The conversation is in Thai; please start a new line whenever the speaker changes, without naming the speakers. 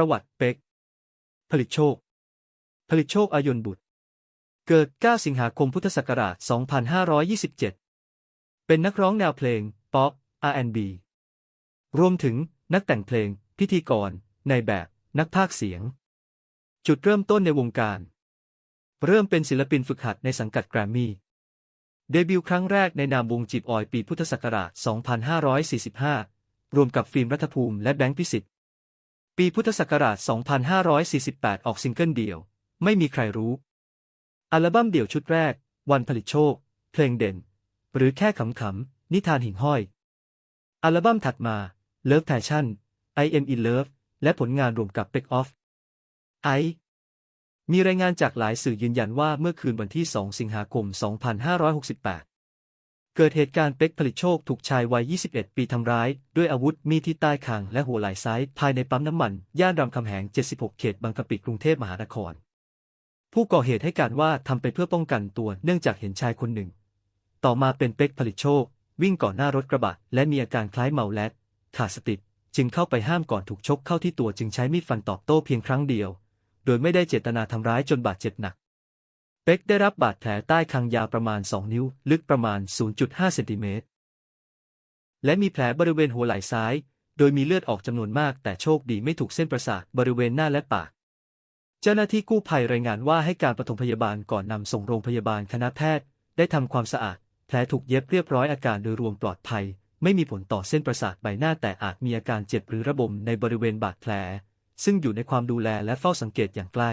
ประวัติเป็ก ผลิตโชค ผลิตโชคอายนบุตร เกิด 9 สิงหาคมพุทธศักราช 2527 เป็นนักร้องแนวเพลง ป๊อป R&B รวมถึงนักแต่งเพลง พิธีกร ในแบบ นักพากเสียง จุดเริ่มต้นในวงการ เริ่มเป็นศิลปินฝึกหัดในสังกัดแกรมมี่ เดบิวต์ครั้งแรกในนามวงจีบออยปีพุทธศักราช 2545 รวมกับฟิล์มรัฐภูมิและแบงค์พิสิทธิ์ ปีพุทธศักราช 2548 ออกซิงเกิลเดี่ยว ไม่มีใครรู้ อัลบั้มเดี่ยวชุดแรก วันผลิตโชค เพลงเด่น หรือแค่ขำๆ นิทานหิ่งห้อย อัลบั้มถัดมา Love Passion I Am in Love และผลงานรวมกับ Back Off I มีรายงานจากหลายสื่อยืนยันว่าเมื่อคืนวันที่ 2 สิงหาคม 2568 เกิดเหตุการณ์เป็กผลิตโชคถูกชายวัย 21 ปีทำร้าย ด้วยอาวุธมีดที่ใต้คางและหัวไหล่ซ้ายภายในปั๊มน้ำมัน ย่านรามคำแหง 76 เขตบางกะปิกรุงเทพมหานคร ผู้ก่อเหตุให้การว่าทำไปเพื่อป้องกันตัวเนื่องจากเห็นชายคนหนึ่ง ต่อมาเป็นเป็กผลิตโชค วิ่งก่อนหน้ารถกระบะ และมีอาการคล้ายเมาและขาดสติจึงเข้าไปห้ามก่อนถูกชกเข้าที่ตัวจึงใช้มีดฟันตอบโต้เพียงครั้งเดียว โดยไม่ได้เจตนาทำร้ายจนบาดเจ็บหนัก เป็กได้รับบาดแผลใต้คางยาวประมาณ 2 นิ้ว ลึกประมาณ 0.5 เซนติเมตร และมีแผลบริเวณหัวไหล่ซ้าย โดยมีเลือดออกจำนวนมาก แต่โชคดีไม่ถูกเส้นประสาทบริเวณหน้าและปาก เจ้าหน้าที่กู้ภัยรายงานว่าให้การปฐมพยาบาลก่อนนำส่งโรงพยาบาลคณะแพทย์ ได้ทำความสะอาด แผลถูกเย็บเรียบร้อยอาการโดยรวมปลอดภัย ไม่มีผลต่อเส้นประสาทใบหน้าแต่อาจมีอาการเจ็บหรือระบมในบริเวณบาดแผล ซึ่งอยู่ในความดูแลและเฝ้าสังเกตอย่างใกล้